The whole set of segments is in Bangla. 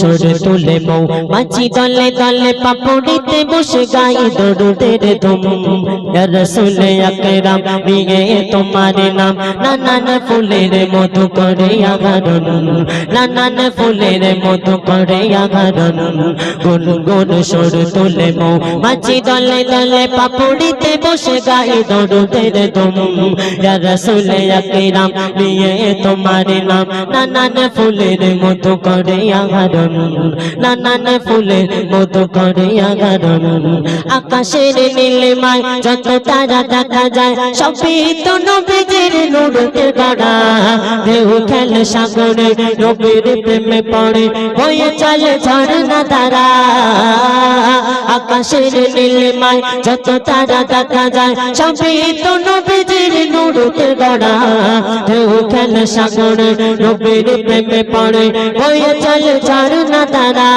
সুর তুলে মৌ মাছি দলে দলে পাপড়িতে বসে গাই দরুদের ধুম। ইয়া আকরাম, নিয়ে তোমার নাম। নানান ফুলের মধু করে আগারণ নানান ফুলের মধু করে আগারণ গুন গুন সুর তুলে মৌ মাছি দলে দলে পাপড়িতে বসে গাই দরুদের ধুম। রাসূল আকরাম, নিয়ে তোমার নাম। নানান ফুলের মধু করে নানান ফুলের মধু করে আগারণ আকাশের নীলিমায় যত তারা দেখা যায়, সবই তো গড়া। ঢেউ খেলে সাগরে, নবীর প্রেমে পড়ে হয়ে চলে ঝর্ণা তারা। আকাশের নীলিমায় যত তারা দেখা যায়, সবই তো গড়া। সাগরে প্রেমে পড়ে চলে ঝর্ণা তারা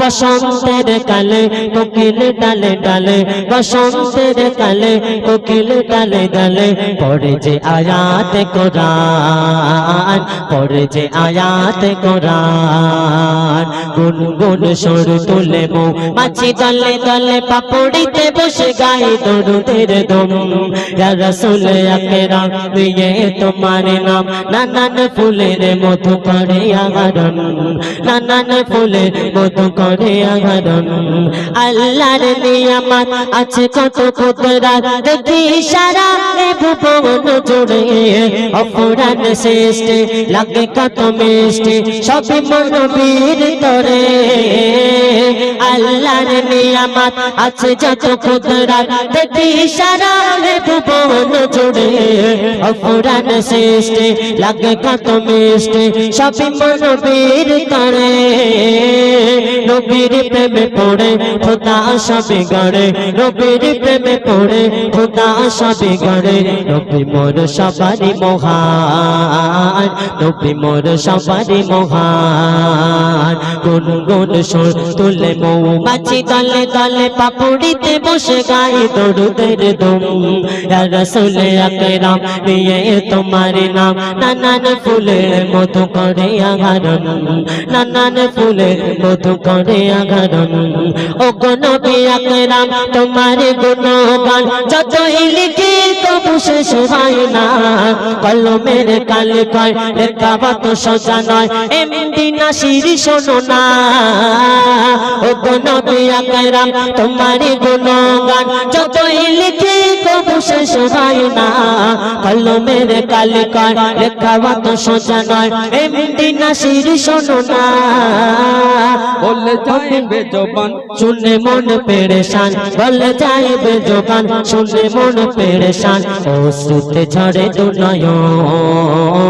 বসন্তের কালে কোকিল ডালে ডালে, বসন্তের কালে কোকিল ডালে ডালে, পড়ে যে আয়াত কোরআন, পড়ে যে আয়াত কোরআন। গুন গুন সুর তুলে মো মাছি দলে দলে পাপড়িতে বসে গায়ে দরুদের দম। রাসূল আকরাম দিয়ে তোমার নাম। নানান ফুলের মধু করে আগারণ নানান ফুলের মধু করে আগারণ আল্লাহর নিয়ামত আছে কত কুদরত। দেখি সারা ভুবন জুড়ে। অপরাণ সৃষ্টি, লাগে কত মিষ্টি। সবই মনবীর তরে। আল্লাহর নিয়ামত আছে যত কুদরত। দেখি সারা ভুবন জুড়ে অপরাণ সৃষ্টি লাগে কত মিষ্টি, সবই মনবীর তরে। নবীর প্রেমে পড়ে, খোদা সবে গড়ে। নবীর প্রেমে পড়ে, খোদা সবে গড়ে। নবী মোর সবারি মহান, নবী মোর সবারি মহান। গুন গুন সুর তুলে দলে দলে পাপুড়িতে বসে দরুদের নিয়ে তোমার নাম। নানান ফুলের মধু করে আঘারণ নানান ফুলের মধু করে আঘারণ ও গো নবী আকরাম, তোমার গুণগান যতই তবু শেষ হয় না কলমের কালে কয় লেখা বাত সোজা নয় এমডি না শিরি শোনো না ও গো নবী আকরাম তোমার গুণগান যতই লিখি তবু শেষ হয় না কলমের কালে কয় লেখা বাত সোজা নয় এমডি না শিরি শোনো না বলে যাইবে জবান, শুনে মন পেরেশান। বল যাইবে জবান, শুনে মন পেরেশান। ও সুতে ঝরে দু নয়ন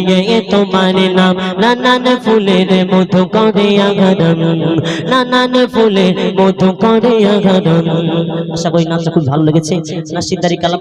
নিয়ে তোমার নাম। নানান ফুলের মধু করে নানান ফুলের মধু করে আশা করি নামটা খুব ভালো লেগেছে। না সিদ্ধারি কালাম